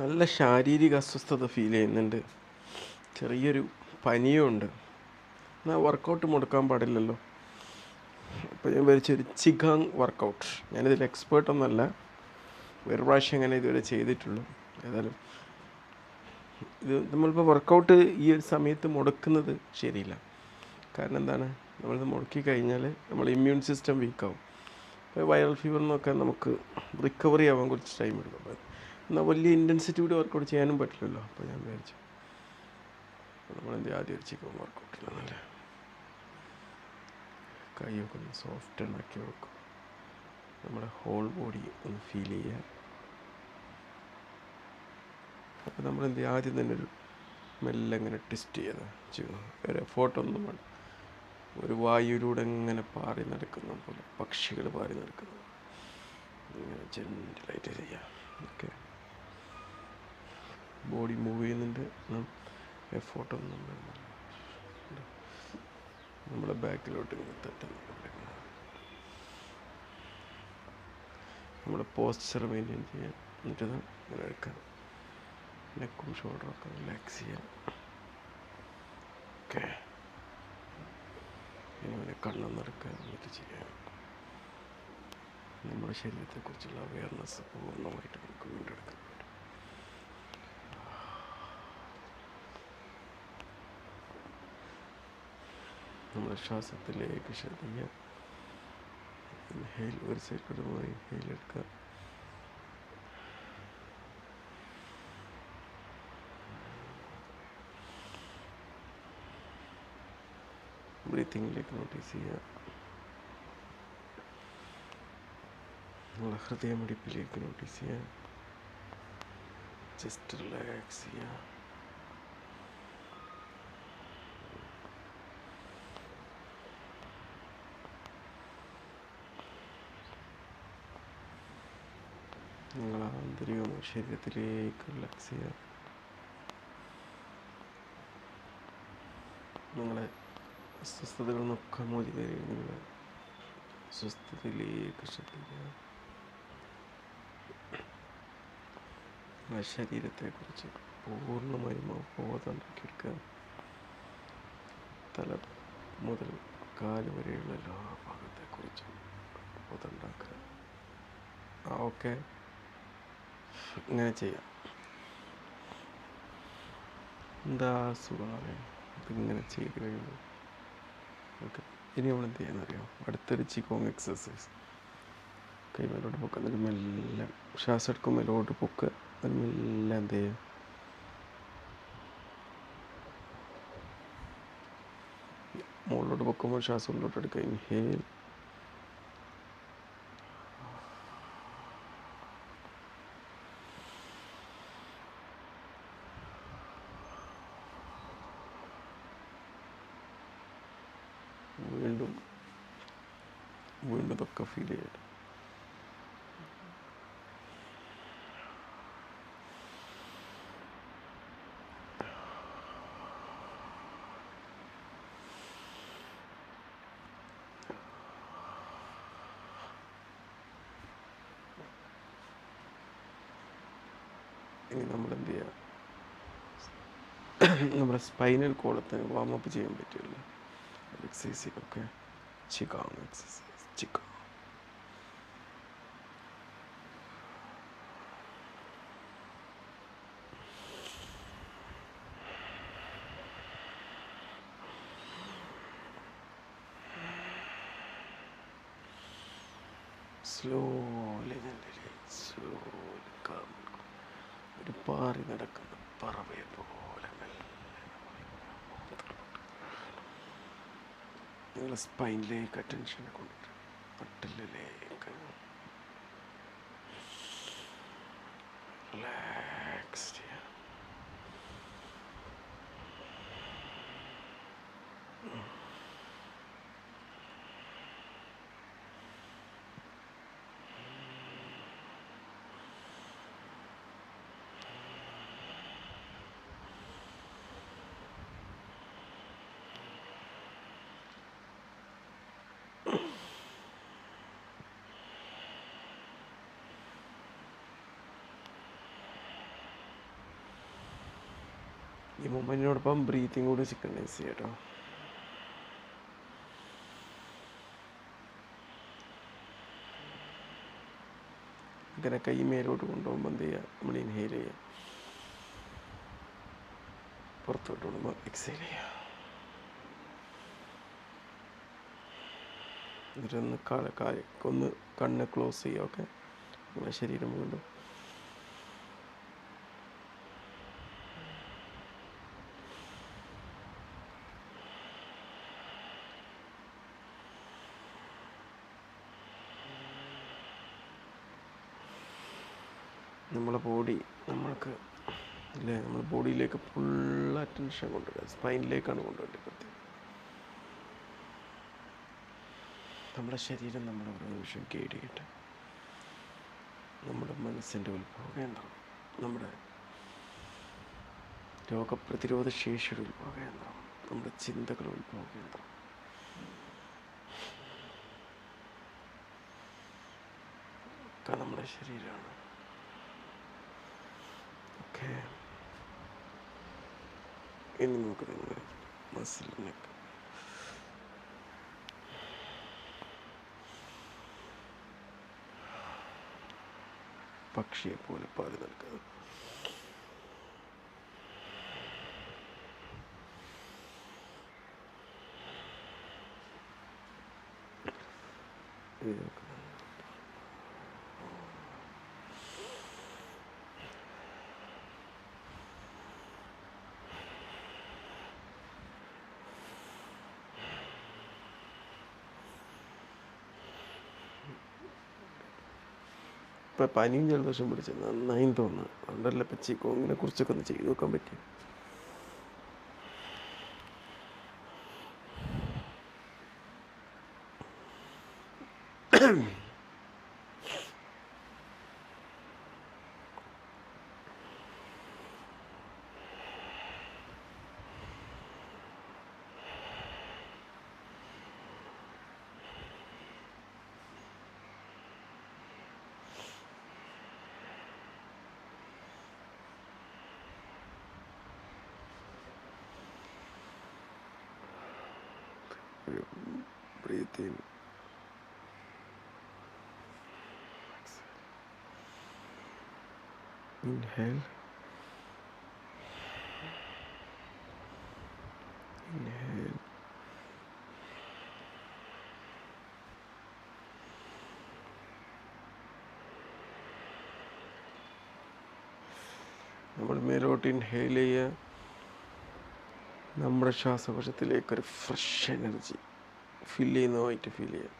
നല്ല ശാരീരിക അസ്വസ്ഥത ഫീൽ ചെയ്യുന്നുണ്ട്. ചെറിയൊരു പനിയും ഉണ്ട്. എന്നാൽ വർക്കൗട്ട് മുടക്കാൻ പാടില്ലല്ലോ. അപ്പോൾ ഞാൻ വരച്ചൊരു ചിഗാങ് വർക്കൗട്ട് ഞാനിതിൽ എക്സ്പേർട്ടൊന്നുമല്ല ഒരു പ്രാവശ്യം അങ്ങനെ ഇതുവരെ ചെയ്തിട്ടുള്ളൂ. ഏതായാലും ഇത് നമ്മളിപ്പോൾ വർക്കൗട്ട് ഈ ഒരു സമയത്ത് മുടക്കുന്നത് ശരിയില്ല. കാരണം എന്താണ്? നമ്മളിത് മുടക്കി കഴിഞ്ഞാൽ നമ്മൾ ഇമ്മ്യൂൺ സിസ്റ്റം വീക്കാവും വൈറൽ ഫീവറിനൊക്കെ നമുക്ക് റിക്കവറി ആവാൻ കുറച്ച് ടൈം എടുക്കും. എന്നാൽ വലിയ ഇന്റൻസിറ്റിയുടെ വർക്കൗട്ട് ചെയ്യാനും പറ്റില്ലല്ലോ. അപ്പോൾ ഞാൻ വിചാരിച്ചു. നമ്മളെന്ത് ആദ്യം ഒരു ചിക്കൻ കൈയൊക്കെ ഒന്ന് സോഫ്റ്റ് ഉണ്ടാക്കി വെക്കും. നമ്മുടെ ഹോൾ ബോഡി ഒന്ന് ഫീൽ ചെയ്യുക അപ്പോൾ ചെയ്യും? ആദ്യം തന്നെ ഒരു മെല്ലെ ഇങ്ങനെ ട്വിസ്റ്റ് ചെയ്ത് ചെയ്യണം ഒരു എഫോർട്ടൊന്നും വേണം ഒരു വായുവിലൂടെ ഇങ്ങനെ പാറി നടക്കുന്ന പോലെ പക്ഷികൾ പാറി നടക്കുന്നു ഇങ്ങനെ ജെന്റലായിട്ട് ചെയ്യാം. ഓക്കെ ബോഡി മൂവ് ചെയ്യുന്നുണ്ട്. എഫോർട്ടൊന്നും നമ്മൾ നമ്മുടെ ബാക്കിലോട്ട് നമ്മുടെ പോസ്ചർ മെയിന്റെയിൻ ചെയ്യാൻ എന്നിട്ട് ഇങ്ങനെ എടുക്കാം. നെക്കും ഷോൾഡറൊക്കെ റിലാക്സ് ചെയ്യാം ഓക്കെ ഇനി അവനെ കണ്ണം നടക്കുക എന്നിട്ട് ചെയ്യാം. നമ്മുടെ ശരീരത്തെക്കുറിച്ചുള്ള അവയർനെസ് പൂർണമായിട്ട് നമുക്ക് വീണ്ടെടുക്കാൻ പറ്റും നമ്മുടെ ശ്വാസത്തിലേക്ക് ശ്രദ്ധിക്കുക ഇൻഹെയിൽ ഒരു സൈഡിലൂടെ പോയി ഇൻഹെയിൽ എടുക്കുക ബ്രീത്തിങ്ങിലേക്ക് നോട്ടീസ് ചെയ്യുക നമ്മളെ ഹൃദയമിടിപ്പിലേക്ക് നോട്ടീസ് ചെയ്യുക ജസ്റ്റ് റിലാക്സ് ചെയ്യുക നിങ്ങൾ ആന്തരികവും ശരീരത്തിലേക്ക് റിലാക്സ് ചെയ്യുക നിങ്ങളെ അസ്വസ്ഥതകളിൽ നിന്നൊക്കെ മോചി തരിക നിങ്ങളെ സ്വസ്ഥതയിലേക്ക് ശ്രദ്ധിക്കുക. നിങ്ങളുടെ ശരീരത്തെക്കുറിച്ച് പൂർണമായും അവബോധം ഉണ്ടാക്കിയെടുക്കുക. തല മുതൽ കാൽ വരെയുള്ള എല്ലാ ഭാഗത്തെക്കുറിച്ചും ബോധം ഉണ്ടാക്കുക. ആ ഓക്കെ. ഇങ്ങനെ ചെയ്യാം. എന്താ സുഖമാണ്? ഇങ്ങനെ ചെയ്ത് കഴിയുമ്പോൾ. ഓക്കെ. ഇനി നമ്മൾ എന്ത് ചെയ്യാന്നറിയാം അടുത്തൊരു ചിക്കോങ് എക്സസൈസ് കൈ മേലോട്ട് പൊക്കുക എന്നിട്ട് മെല്ലെ ശ്വാസം എടുക്കും മേലോട്ട് പൊക്കുക എന്നിട്ട് മെല്ലെ എന്ത് ചെയ്യുക മുകളിലോട്ട് പൊക്കുമ്പോൾ ശ്വാസം ഉള്ളിലോട്ട് എടുക്കുക. ഇൻഹേൽ വീണ്ടും വീണ്ടും ഇതൊക്കെ ഫീൽ ചെയ്യട്ടെ ഇനി നമ്മൾ എന്ത് ചെയ്യുക നമ്മുടെ സ്പൈനൽ കോളത്തിന് വാമപ്പ് ചെയ്യാൻ പറ്റില്ല എക്സസൈസ് ഒക്കെ. ചിക്കാങ് എക്സസൈസ് ചിക്കാങ് സ്ലോലി സ്ലോലി ഒരു പാറി നടക്കുന്ന പറവയെ പോലെ നിങ്ങളുടെ നിങ്ങളെ സ്പൈനിലേക്ക് അറ്റൻഷൻ കൊണ്ടുവരും നട്ടിലേക്ക് ഈ മൊമെന്റിനോടൊപ്പം ബ്രീത്തിങ് കൂടി സിക്കണൈസ് ചെയ്യട്ടോ കേട്ടോ ഇങ്ങനെ കൈ മേലോട്ട് കൊണ്ടുപോകുമ്പോൾ എന്ത് ചെയ്യുക നമ്മൾ ഇൻഹെയിൽ ചെയ്യുക പുറത്തോട്ട് കൊണ്ടുപോകുമ്പോൾ എക്സൈൽ ചെയ്യുക എന്നിട്ടൊന്ന് കാല കാല ഒന്ന് കണ്ണ് ക്ലോസ് ചെയ്യുക ഓക്കെ നമ്മുടെ ശരീരം വീണ്ടും നമ്മളെ ബോഡി നമ്മൾക്ക് അല്ലേ നമ്മുടെ ബോഡിയിലേക്ക് ഫുൾ അറ്റൻഷൻ കൊണ്ടുവരിക സ്പൈനിലേക്കാണ് കൊണ്ടുവരേണ്ടത് പ്രത്യേകം നമ്മുടെ ശരീരം നമ്മുടെ ഒരു നിമിഷം ഗൈഡ് ചെയ്യട്ടെ. നമ്മുടെ മനസ്സിന്റെ ഉത്ഭവ കേന്ദ്രം നമ്മുടെ രോഗപ്രതിരോധ ശേഷിയുടെ ഉത്ഭവ കേന്ദ്രം നമ്മുടെ ചിന്തകളുടെ ഉത്ഭവ കേന്ദ്രം നമ്മുടെ ശരീരമാണ്. ഓക്കെ ഇനി നമുക്ക് നിങ്ങളുടെ മസിലിനൊക്കെ പക്ഷിയെ പോലെ പാതി നൽകുക ഇതൊക്കെ ഇപ്പം പനിയും ജലദോഷം പിടിച്ച് നന്നായി തോന്നുന്നു. അതുകൊണ്ടല്ല ഇപ്പം ചിക്കോങ്ങിനെ കുറിച്ചൊക്കെ ഒന്ന് ചെയ്തു നോക്കാൻ പറ്റി Breathe in. Inhale. Inhale. നമ്മൾ മേലോട്ട് ഇൻഹെയിൽ ചെയ്യുക നമ്മുടെ ശ്വാസകോശത്തിലേക്കൊരു ഫ്രഷ് എനർജി ഫിൽ ചെയ്യുന്നതായിട്ട് ഫീൽ ചെയ്യാം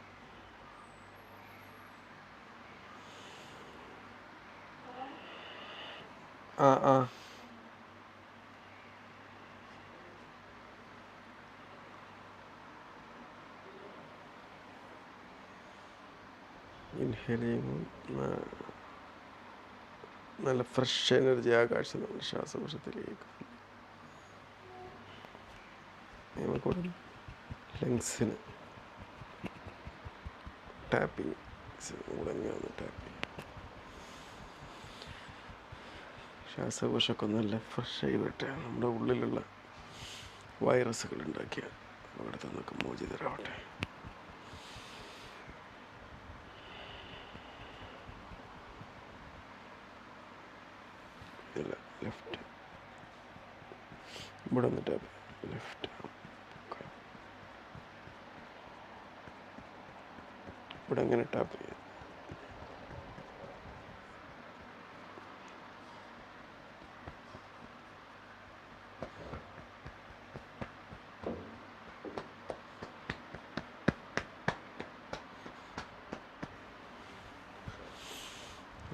ആ ആ. നല്ല ഫ്രഷ് എനർജി ആകാശം നമ്മുടെ ശ്വാസകോശത്തിലേക്ക്. നമുക്കൂടെ ലങ്സിന് ടാപ്പിങ് കൂടെ ഒന്ന് ടാപ്പ് ചെയ്യും. ശ്വാസകോശമൊക്കെ നല്ല ഫ്രഷ് ചെയ്തിട്ട് നമ്മുടെ ഉള്ളിലുള്ള വൈറസുകൾ ഉണ്ടാക്കിയ അവിടുത്തെ നിന്നൊക്കെ മോചിതരാവട്ടെ. ലെഫ്റ്റ് ഇവിടെ ഒന്ന് ടാപ്പ് ലെഫ്റ്റ് ഇവിടെ അങ്ങനെ ടാപ്പ് ചെയ്യാം?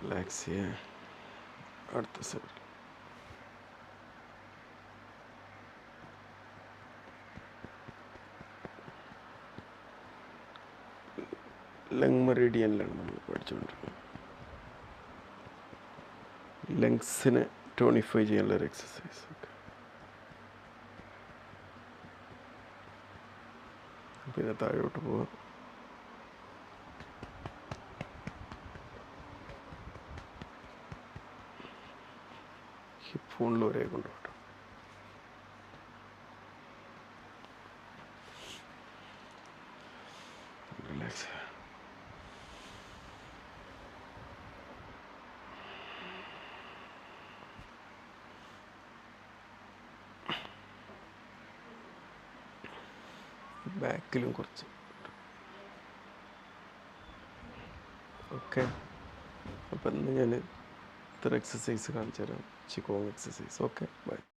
റിലാക്സ് ചെയ്യാം അടുത്ത സൈഡ് ലങ് മെറിഡിയനിലാണ് നമ്മൾ പഠിച്ചുകൊണ്ടിരിക്കുന്നത്. ലങ്സിനെ ടോണിഫൈ ചെയ്യാനുള്ള ഒരു എക്സസൈസ് പിന്നെ താഴോട്ട് പോവാം. ഹിപ്പ് ഫോണിൽ ഒരേ കൊണ്ടുപോട്ടോ റിലാക്സ് ബാക്കിലും കുറച്ച്. ഓക്കെ. അപ്പം ഇന്ന് ഞാൻ ഇത്ര എക്സസൈസ് കാണിച്ചു തരാം ചിക്കോങ് എക്സസൈസ് ഓക്കെ. ബൈ